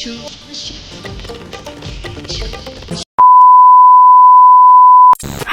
two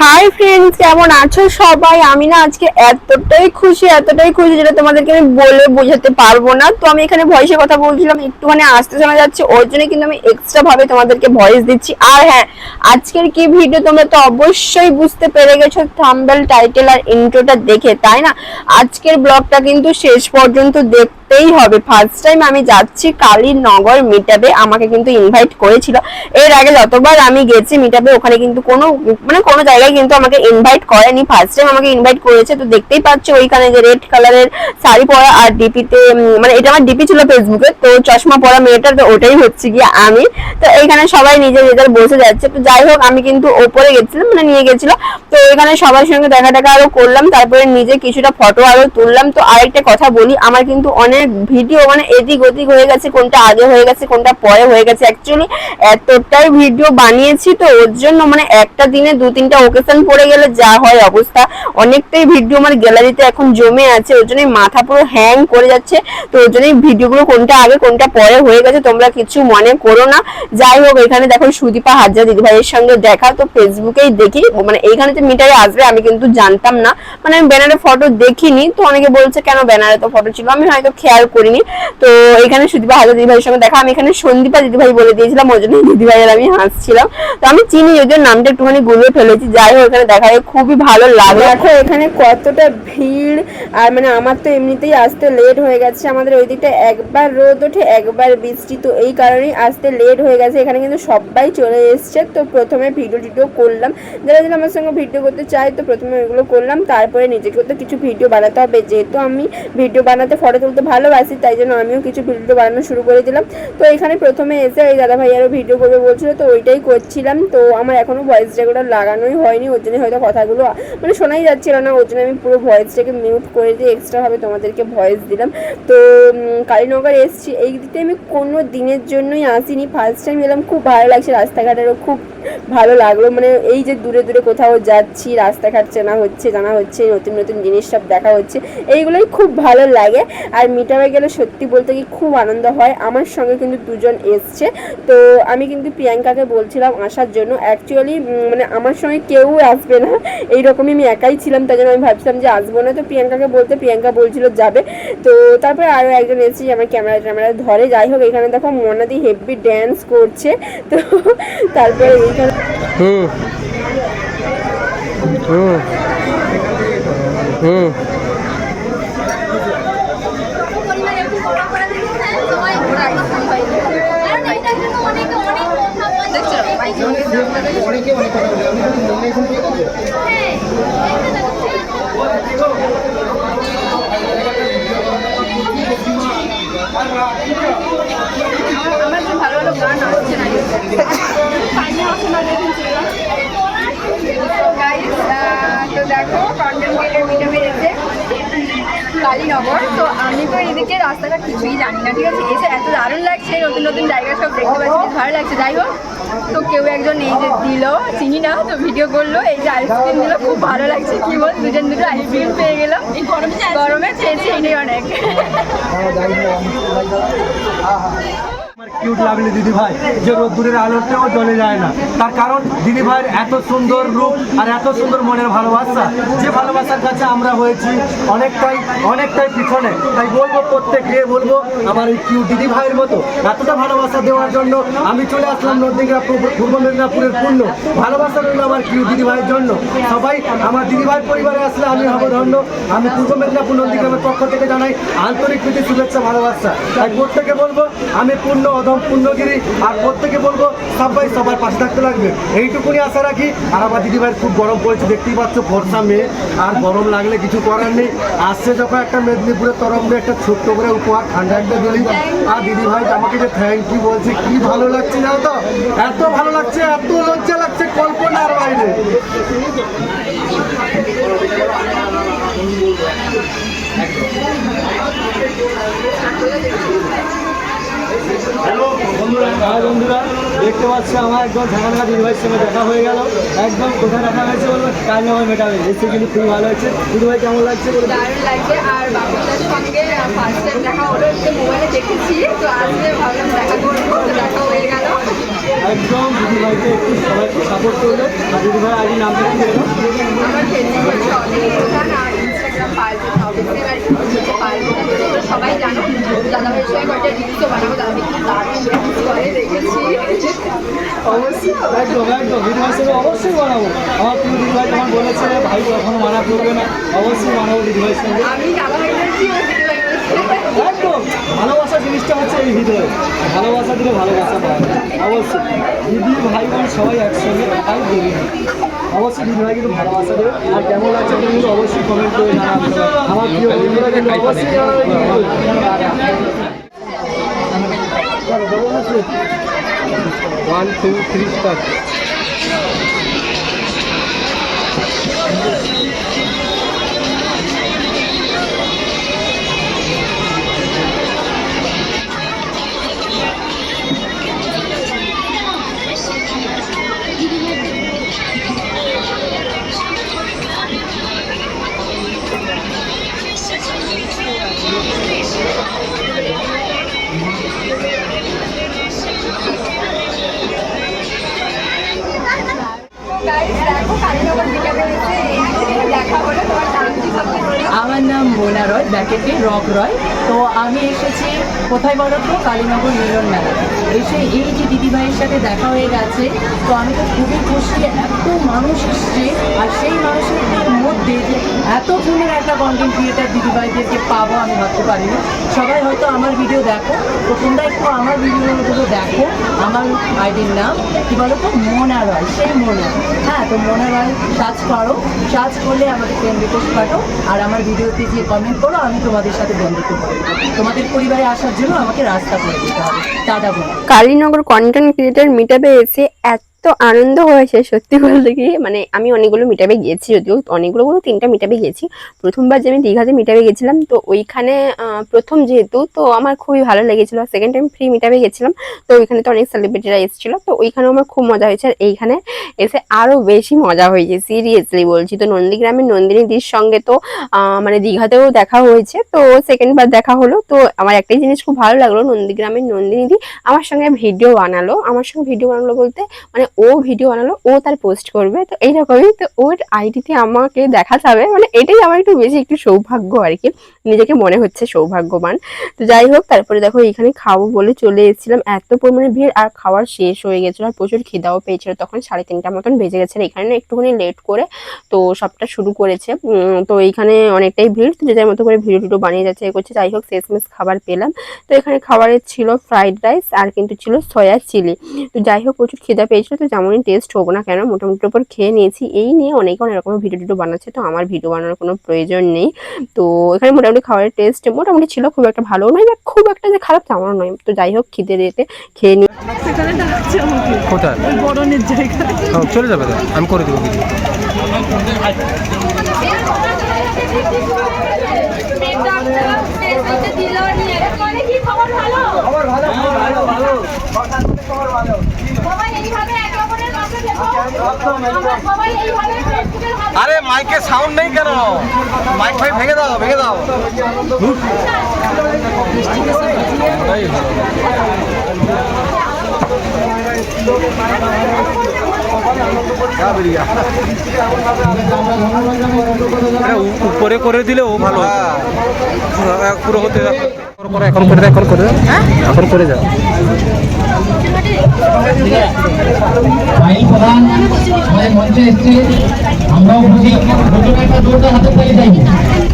hi friends কেমন আছো সবাই? আমি না আজকে এতটাই খুশি এতটাই খুশি যেটা তোমাদেরকে আমি বলে বোঝাতে পারব না। তো আমি এখানে ভয়েসে কথা বলছিলাম, একটুখানি আসতে শোনা যাচ্ছে, ওর জন্য কিন্তু আমি এক্সট্রা ভাবে তোমাদেরকে ভয়েস দিচ্ছি। আর হ্যাঁ আজকের কি ভিডিও তোমরা তো অবশ্যই বুঝতে পেরে গেছো থাম্বেল টাইটেল আর ইন্ট্রোটা দেখে, তাই না? আজকের ব্লগটা কিন্তু শেষ পর্যন্ত দেখতেই হবে। ফার্স্ট টাইম আমি যাচ্ছি কালীর নগর মিটাবে আমাকে কিন্তু ইনভাইট করেছিল। এর আগে যতবার আমি গেছি মিটাবে ওখানে কিন্তু কোনো মানে কোনো জায়গায় কিন্তু আমাকে ইনভাইট করেনি। ফার্স্ট টাইম আমাকে ইনভাইট করেছে, তো দেখতেই পাচ্ছ ওইখানে যে রেড কালারের শাড়ি পরা আর ডিপিতে মানে এটা আমার ডিপি ছিল ফেসবুকে তো চশমা পরা মেয়েটার তো ওটাই হচ্ছে গিয়ে আমি। তো এইখানে সবাই নিজের নিজের বসে যাচ্ছে। তো যাই হোক, আমি কিন্তু ওপরে গেছিলাম মানে নিয়ে গেছিল। তো এখানে সবার সঙ্গে দেখা টাকা আরও করলাম, তারপরে নিজে কিছুটা ফটো আরও তুললাম। তো আরেকটা কথা বলি, আমার কিন্তু অনেক ভিডিও মানে এদিক ওদিক হয়ে গেছে, কোনটা আগে হয়ে গেছে, কোনটা পরে হয়ে গেছে। অ্যাকচুয়ালি এতটাই ভিডিও বানিয়েছি, তো ওর জন্য মানে একটা দিনে দু তিনটা ওকেশন পড়ে গেলে যা হয় অবস্থা। অনেকটাই ভিডিও আমার গ্যালারিতে এখন জমে আছে, ওর জন্যই মাথা পুরো হ্যাং করে যাচ্ছে। তো ওর জন্যই ভিডিওগুলো কোনটা আগে, কোনটা পরে হয়ে গেছে, তোমরা কিছু মনে করো না। যাই হোক, এখানে দেখো সুদীপা হাজার দিদিভাইয়ের সঙ্গে দেখা, তো ফেসবুকেই দেখি। মানে এইখানে যে মিটারে আসবে, আমি কিন্তু জানতাম না। মানে আমি ব্যানারে ফটো দেখিনি, তো অনেকে বলছে, কেন ব্যানারে তো ফটো ছিল? আমি হয়তো খেয়াল করিনি। তো এখানে সুদীপা হাজার দিদিভাইয়ের সঙ্গে দেখা, আমি এখানে সন্দীপা দিদিভাই বলে দিয়েছিলাম ওই জন্য দিদিভাই আর আমি হাসছিলাম। তো আমি চিনি যদিও নামটা একটুখানি গুলিয়ে ফেলেছি। যাই হোক এখানে দেখা খুবই ভালো লাগে দেখো, এখানে কতটা ভিড়। আর মানে আমার তো এমনিতেই আসতে লেট হয়ে গেছে। আমাদের ওই দিকটা একবার রোদ ওঠে, একবার বৃষ্টি। তো এই কারণেই আসতে লেট হয়ে গেছে। এখানে কিন্তু সবাই চলে এসছে। তো প্রথমে ভিডিও টিডিও করলাম। যারা যারা আমার সঙ্গে ভিডিও করতে চায়, তো প্রথমে ওইগুলো করলাম। তারপরে নিজেকেও তো কিছু ভিডিও বানাতে হবে। যেহেতু আমি ভিডিও বানাতে ফটো তুলতে ভালোবাসি, তাই জন্য আমিও কিছু ভিডিও বানানো শুরু করে দিলাম। তো এখানে প্রথমে এসে ওই দাদা ভাই আরও ভিডিও করবে বলছিল। তো ওইটাই করছিলাম। তো আমার এখনও ভয়েস রেকর্ডার লাগানোই হয়নি। ওর জন্য হয়তো কথাগুলো মানে শোনাই যাচ্ছিল না, ওর জন্য আমি পুরো ভয়েসটাকে মিউট করে দিয়ে এক্সট্রাভাবে তোমাদেরকে ভয়েস দিলাম। তো কালীনগর এসছি। এই দিকতে আমি কোনো দিনের জন্যই আসিনি। ফার্স্ট টাইম এলাম, খুব ভালো লাগছে রাস্তাঘাটেরও, খুব ভালো লাগল। মানে এই যে দূরে দূরে কোথাও যাচ্ছি, রাস্তাঘাট চেনা হচ্ছে, জানা হচ্ছে, নতুন নতুন জিনিস সব দেখা হচ্ছে, এইগুলোই খুব ভালো লাগে। আর মিটাবে গেলে সত্যি বলতে কি খুব আনন্দ হয়। আমার সঙ্গে কিন্তু দুজন এসছে। তো, আমি কিন্তু প্রিয়াঙ্কাকে বলছিলাম আসার জন্য। অ্যাকচুয়ালি মানে আমার সঙ্গে কেউ আসবে না। এইরকমই আমি একাই ছিলাম, তাই জন্য আমি ভাবছিলাম যে আসব না। তো প্রিয়াঙ্কাকে বলতে প্রিয়াঙ্কা বলছিল যাবে। তো তারপরে আরও একজন এসেছি আমার ক্যামেরা ট্যামেরা ধরে। যাই হোক, এখানে দেখো মনাদি হেভি ড্যান্স করছে। তো তারপরে এইখানে হুম। হুম। হুম। আমার ভালো ভালো গান আসছে না Guys, আহ, তো দেখো কন্টেন্ট ক্রিয়েটার মিটে পেরেছে কালীনগর তো আমি তো এদিকে রাস্তাঘাট কিছুই জানি না ঠিক আছে? এসে এত দারুণ লাগছে নতুন নতুন জায়গা সব দেখতে পাচ্ছি বেশ ভালো লাগছে। যাই হোক তো কেউ একজন এই যে দিল চিনি না তো ভিডিও করল। এই যে আইসক্রিম দিল খুব ভালো লাগছে। কি বল দুজন দুটো আইসক্রিম পেয়ে গেলাম। এই গরমে গরমে পেয়েছি এটাই অনেক। আমার কিউট লাগলে দিদি ভাই, যে রোদ্দুরের আলোতেও জ্বলে যায় না। তার কারণ দিদি ভাইয়ের এত সুন্দর রূপ আর এত সুন্দর মনের ভালোবাসা, যে ভালোবাসার কাছে আমরা হয়েছি অনেকটাই অনেকটাই পিছনে। তাই বলব প্রত্যেক গিয়ে বলব আমার এই কিউট দিদি ভাইয়ের মতো, এতটা ভালোবাসা দেওয়ার জন্য আমি চলে আসলাম নদীগ্রাম পূর্ব মেদিনীপুরের পূর্ণ ভালোবাসা রইল আমার কিউট দিদি ভাইয়ের জন্য। সবাই আমার দিদি ভাই পরিবারে আসলে আমি হব ধন্য। আমি পূর্ব মেদিনীপুর নন্দীগ্রামের পক্ষ থেকে জানাই আন্তরিক প্রীতি, শুভেচ্ছা, ভালোবাসা। তাই প্রত্যেকে বলব, আমি পূর্ণ অধম পূর্ণগিরি আর প্রত্যেকে বলব সবাই সবার পাশে থাকতে লাগবে। এইটুকুনি আশা রাখি আর আমার দিদিভাইয়ের খুব গরম পড়েছে, দেখতেই পাচ্ছ বর্ষা মেয়ে, আর গরম লাগলে কিছু করার নেই। আসছে যখন একটা মেদিনীপুরের তরফ দিয়ে একটা ছোট্ট করে উপহার, ঠান্ডা একটা দিলি আর দিদিভাই আমাকে যে থ্যাংক ইউ বলছে, কি ভালো লাগছে জানো তো? এত ভালো লাগছে, এত লজ্জা লাগছে কল্পনার বাইরে। হ্যাঁ বন্ধুরা দেখতে পাচ্ছি আমার একদম ঝামেলা দিদিভাইয়ের সঙ্গে দেখা হয়ে গেল। একদম কোথায় দেখা হয়েছে বলব কাজ আমার মেটাবে? এসে কিন্তু খুবই ভালো হয়েছে। দিদিভাই কেমন লাগছে দারুণ লাগছে। আর বাবুটার সঙ্গে ফার্স্ট টাইম দেখা হলো একটু মোবাইলে দেখেছি। তো আজকে ভাবলাম দেখা করব দেখা হয়ে গেল। একদম দিদিভাইকে একটু সবাই সাপোর্ট করল। আর দিদিভাই আজ নামটা কি আমার ফেসবুক হচ্ছে অনেক পারবে না অবশ্যই আর পারবে না তোমরা সবাই জানো দাদাভাইয়ের সঙ্গে কয়েকটা রিলসও বানাবো দাদাভাই কি দারুণ reels করে দেখেছি। অবশ্যই একদম একদম দিদিভাইয়ের সঙ্গে অবশ্যই বানাবো। আমার প্রিয় দিদিভাই তোমার বলেছে ভাই কখনো মানা করবে না অবশ্যই বানাবো দিদিভাইয়ের সঙ্গে। আমি দাদাভাই ভালোবাসা জিনিসটা হচ্ছে এই হৃদয়। ভালোবাসা দিলে ভালোবাসা পায় অবশ্যই। দিদি, ভাই, বোন সবাই একসঙ্গে তাই না। অবশ্যই দিদি ভাই কিন্তু ভালোবাসা দেবে। আর কেমন লাগছে কিন্তু অবশ্যই কমেন্ট করে আমার প্রিয় বন্ধুরা, কিন্তু অবশ্যই জানাবে one two three star Roy ব্যাকেটে rock Roy. তো আমি এসেছি কোথায় বলো তো? কালীনগর মিলন মেলা এসে এই যে দিদিভাইয়ের সাথে দেখা হয়ে গেছে, তো আমি তো খুবই খুশি, এত মানুষ এসছে, আর সেই মানুষের মধ্যে যে এত গুণের একটা কন্টেন্ট ক্রিয়েটার দিদিভাইদেরকে পাবো আমি ভাবতে পারিনি। সবাই হয়তো আমার ভিডিও দেখো, তো তোমরা একটু আমার ভিডিওগুলো দেখো, আমার আইডির নাম, কি বলো তো? মোনা রয়, সেই মোনা। হ্যাঁ তো মোনা রয় সার্চ করো, সার্চ করলে আমাকে ফ্রেন্ড রিকোয়েস্ট পাঠাও, আর আমার ভিডিওতে গিয়ে কমেন্ট করো আমি তোমাদের সাথে বন্ধুত্ব করব তোমাদের পরিবারে আসার জন্য আমাকে রাস্তা করে দিতে হবে। দাদা বলে কালীনগর কন্টেন্ট ক্রিয়েটার মিটাপে এসে এত আনন্দ হয়েছে, সত্যি বলতে কি মানে আমি অনেকগুলো মিটাবে গিয়েছি, যদিও অনেকগুলো বলতে তিনটা মিটাপে গেছি প্রথমবার যে আমি দীঘাতে মিটাবে গেছিলাম, তো ওইখানে প্রথম যেহেতু, তো আমার খুবই ভালো লেগেছিল। সেকেন্ড টাইম ফ্রি মিটাবে গেছিলাম, তো ওইখানে তো অনেক সেলিব্রিটিরা এসেছিল, তো ওইখানেও আমার খুব মজা হয়েছে। আর এইখানে এসে আরও বেশি মজা হয়েছে সিরিয়াসলি বলছি। তো নন্দীগ্রামের নন্দিনী দির সঙ্গে তো মানে দীঘাতেও দেখা হয়েছে, তো সেকেন্ডবার দেখা হলো। তো আমার একটাই জিনিস খুব ভালো লাগল, নন্দীগ্রামের নন্দিনীদি আমার সঙ্গে ভিডিও বানালো। আমার সঙ্গে ভিডিও বানালো বলতে মানে ও ভিডিও বানালো, ও তার পোস্ট করবে। তো এইরকমই তো ওর আইডিতে আমাকে দেখা যাবে। মানে এটাই আমার একটু বেশি একটু সৌভাগ্য আর কি। নিজেকে মনে হচ্ছে সৌভাগ্যবান। তো যাই হোক, তারপরে দেখো এখানে খাব বলে চলে এসেছিলাম। এত পরিমাণে ভিড় আর খাওয়ার শেষ হয়ে গেছিল আর প্রচুর খিদাও পেয়েছিল। তখন সাড়ে তিনটা মতন বেজে গেছে আর এখানে একটুখানি লেট করে তো সবটা শুরু করেছে। তো এইখানে অনেকটাই ভিড়। তো যে যার মতো করে ভিডিও টিডিও বানিয়ে যাচ্ছে, এ করছে। যাই হোক, শেষমেশ খাবার পেলাম। তো এখানে খাবারের ছিল ফ্রাইড রাইস আর কিন্তু ছিল সয়া চিলি তো যাই হোক, প্রচুর খিদা পেয়েছিল। তো যেমনই টেস্ট হোক না কেন, মোটামুটি উপর খেয়ে নিয়েছি। এই নিয়ে অনেকে অনেক রকম ভিডিও টিডিও বানাচ্ছে। তো আমার ভিডিও বানানোর কোনো প্রয়োজন নেই। তো এখানে মোটামুটি খাবারের টেস্ট মোটামুটি ছিল খুব একটা ভালো নয় বা খুব একটা যে খারাপ তেমনও নয়। তো যাই হোক খিদে রেতে খেয়ে নিই কোথায়? বরণের চলে যাবে আমি করে দেবো কিছু আরে মাইকে সাউন্ড নেই কেন? মাইক ফাইক ভেঙে দাও ভেঙে দাও। উপরে করে দিলে ও ভালো হতো। পুরো- হতে দাও। করো, করো, এখন করে দাও এখন করে দাও এখন করে যাও প্রধান আমাদের মঞ্চে এসছে। আমরাও খুশি প্রথমে একটা জোরদার হাতে তালি চাই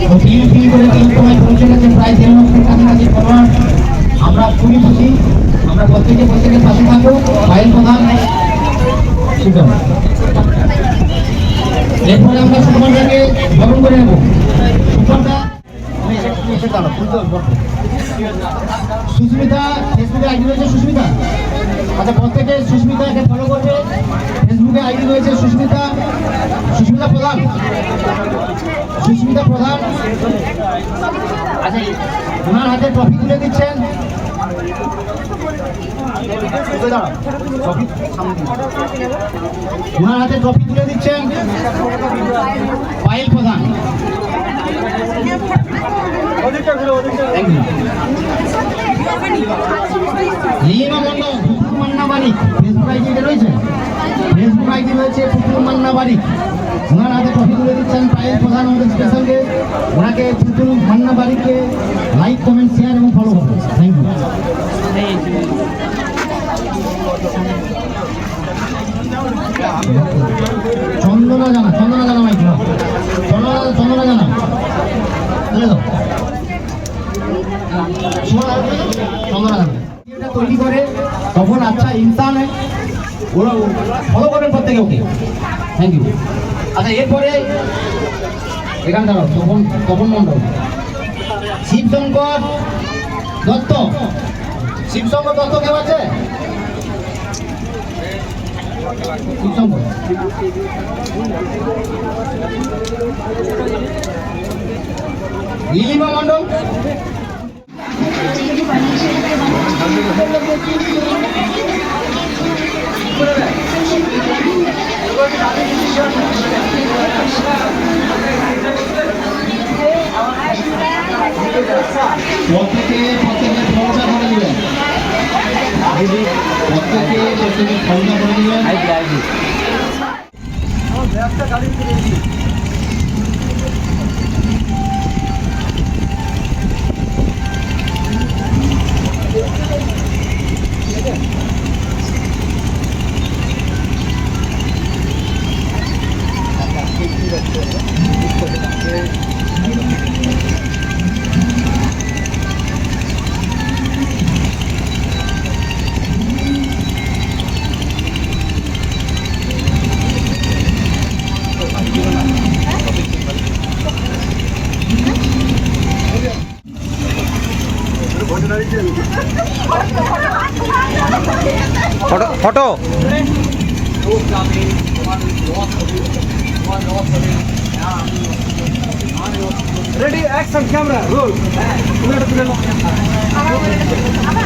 তো তিন তিন করে তিন সময় পৌঁছে গেছে, প্রায় দেড় লক্ষের কাছাকাছি ফলোয়ার আমরা খুবই খুশি। আমরা প্রত্যেকে প্রত্যেকের পাশে থাকব। আইন প্রধান সুগম এরপরে আমরা সুগমটাকে বরণ করে নেব। সুগমটা সুস্মিতা, ফেসবুকে আইডি রয়েছে সুস্মিতা। আচ্ছা প্রত্যেকে সুস্মিতাকে ফলো করবে। ফেসবুকে আইডি রয়েছে সুস্মিতা। সুস্মিতা প্রধান। সুস্মিতা প্রধান। আচ্ছা ওনার হাতে ট্রফি তুলে দিচ্ছেন। ওনার হাতে ট্রফি তুলে দিচ্ছেন। পায়েল প্রধান Thank you. Lima Mondal Pukur Manna Barik Facebook ID রয়েছে ফেসবুক রয়েছে পুকুর মান্না বারিক ওনার হাতে ট্রফি তুলে দিচ্ছেন পায়েল প্রধান আমাদের স্পেশাল গেস্ট ওনাকে পুকুর মান্না বারিককে লাইক কমেন্ট শেয়ার এবং ফলো করুন। থ্যাংক ইউ চন্দনা জানা চন্দনা জানা মাইক। চন্দনা চন্দনা জানা। চন্দনা জানা। তৈরি করে। তখন আচ্ছা ইনসান হয়। ফলো করবেন প্রত্যেকে ওকে থ্যাংক ইউ আচ্ছা এরপরে এখান দাঁড়াও তপন তপন মণ্ডল। শিবশঙ্কর দত্ত। শিবশঙ্কর দত্ত কেউ আছে? শিবশঙ্কর। নীলিমা মণ্ডল। প্রত্যেকে প্রত্যেকে ফলটা করে প্রত্যেকে প্রত্যেকে করে দিলেন photo photo. Ready action camera roll আমার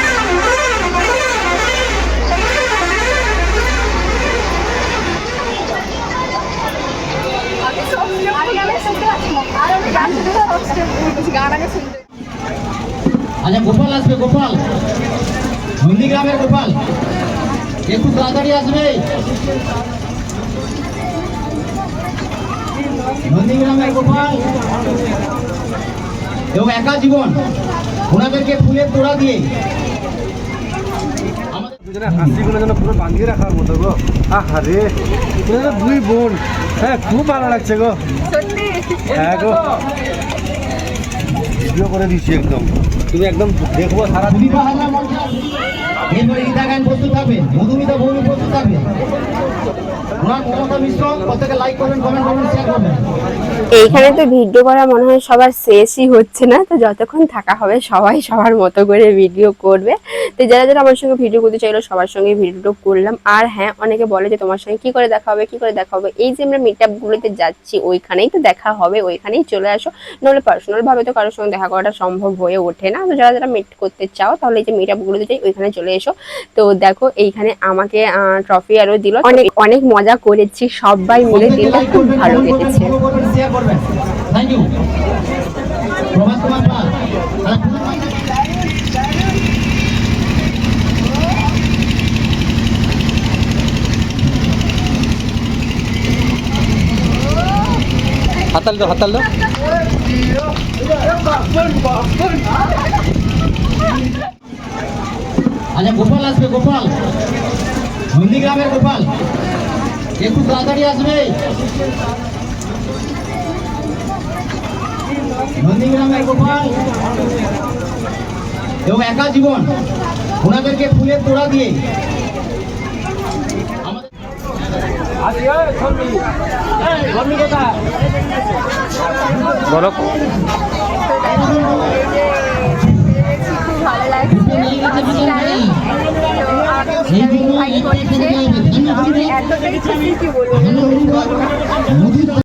আচ্ছা গোপাল আসবে গোপাল। নন্দীগ্রামের গোপাল। একটু তাড়াতাড়ি আসবে। নন্দীগ্রামের গোপাল। এবং একা জীবন। ওনাদেরকে ফুলের তোড়া দিয়ে। আমাদের দুজনে হাসিগুলো যেন পুরো বাঁধিয়ে রাখার মতো গো। আহা রে দুই বোন। হ্যাঁ খুব ভালো লাগছে গো। সত্যি? হ্যাঁ গো। ভিডিও করে দিচ্ছি একদম। তুমি একদম দেখব সারা এরপরে প্রস্তুত মধুমিতা প্রস্তুত এইখানে তো ভিডিও করা মনে হয় সবার শেষই হচ্ছে না, তো যতক্ষণ থাকা হবে সবাই সবার মতো করে ভিডিও করবে। তো যারা যারা আমার সঙ্গে ভিডিও করতে চাইলো, সবার সঙ্গে ভিডিওটা করলাম। আর হ্যাঁ অনেকে বলে যে তোমার সঙ্গে কি করে দেখা হবে, কি করে দেখা হবে? এই যে আমরা মিট আপগুলোতে যাচ্ছি, ওইখানেই তো দেখা হবে, ওইখানেই চলে আসো। নাহলে পার্সোনালভাবে তো কারোর সঙ্গে দেখা করাটা সম্ভব হয়ে ওঠে না। তো যারা যারা মিট করতে চাও, তাহলে এই যে মিট গুলোতে যাই, ওইখানে চলে এসো। তো দেখো, এইখানে আমাকে ট্রফি আরও দিল। অনেক অনেক মজা করেছি, সবাই মিলে দিনটা খুব ভালো কেটেছে। হাতাল দাও হাতাল দাও। আচ্ছা গোপাল আসবে গোপাল। নন্দীগ্রামের গোপাল। একটু তাড়াতাড়ি আসবে। নন্দীগ্রামের গোপাল। এবং একা জীবন। ওনাদেরকে ফুলের তোড়া দিয়ে। বলো। ভালো লাগছে এই করেছে এতটাই খুশি কি বলব